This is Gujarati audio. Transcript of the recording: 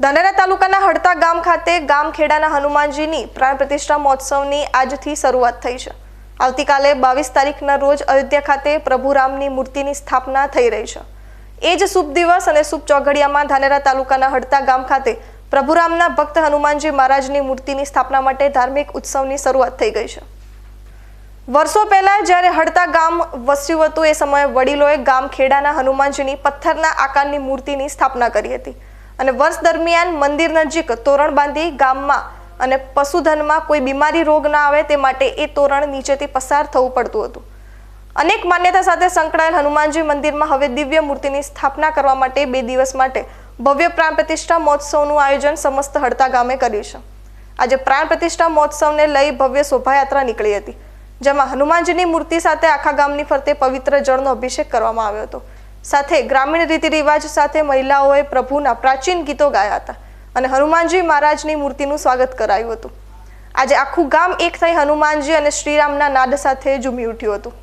ધાનેરા તાલુકાના હડતા ગામ ખાતે ગામખેડાના હનુમાનજીની પ્રાણ પ્રતિષ્ઠા મહોત્સવની આજથી શરૂઆત થઈ છે. આવતીકાલે બાવીસ તારીખના રોજ અયોધ્યા ખાતે પ્રભુ રામની મૂર્તિની સ્થાપના થઈ રહી છે. એ જ શુભ દિવસ અને શુભ ચોઘડિયામાં ધાનેરા તાલુકાના હડતા ગામ ખાતે પ્રભુ રામના ભક્ત હનુમાનજી મહારાજની મૂર્તિની સ્થાપના માટે ધાર્મિક ઉત્સવની શરૂઆત થઈ ગઈ છે. વર્ષો પહેલા જ્યારે હડતા ગામ વસ્યું હતું, એ સમયે વડીલોએ ગામ ખેડાના હનુમાનજીની પથ્થરના આકારની મૂર્તિની સ્થાપના કરી હતી. અને વર્ષ દરમિયાન મંદિર નજીક તોરણ બાંધી ગામમાં અને પશુધનમાં કોઈ બીમારી રોગ ના આવે તે માટે એ તોરણ નીચેથી પસાર થવું પડતું હતું. અનેક માન્યતા સાથે સંકળાયેલ હનુમાનજી મંદિરમાં હવે દિવ્ય મૂર્તિની સ્થાપના કરવા માટે બે દિવસ માટે ભવ્ય પ્રાણ પ્રતિષ્ઠા મહોત્સવનું આયોજન સમસ્ત હડતા ગામે કર્યું છે. આજે પ્રાણ પ્રતિષ્ઠા મહોત્સવને લઈ ભવ્ય શોભાયાત્રા નીકળી હતી, જેમાં હનુમાનજીની મૂર્તિ સાથે આખા ગામની ફરતે પવિત્ર જળનો અભિષેક કરવામાં આવ્યો હતો. સાથે ગ્રામીણ રીતિ રિવાજ સાથે મહિલાઓએ પ્રભુના પ્રાચીન ગીતો ગાયા હતા અને હનુમાનજી મહારાજની મૂર્તિનું સ્વાગત કરાયું હતું. આજે આખું ગામ એક થઈ હનુમાનજી અને શ્રીરામના નાદ સાથે ઝૂમી ઉઠ્યું હતું.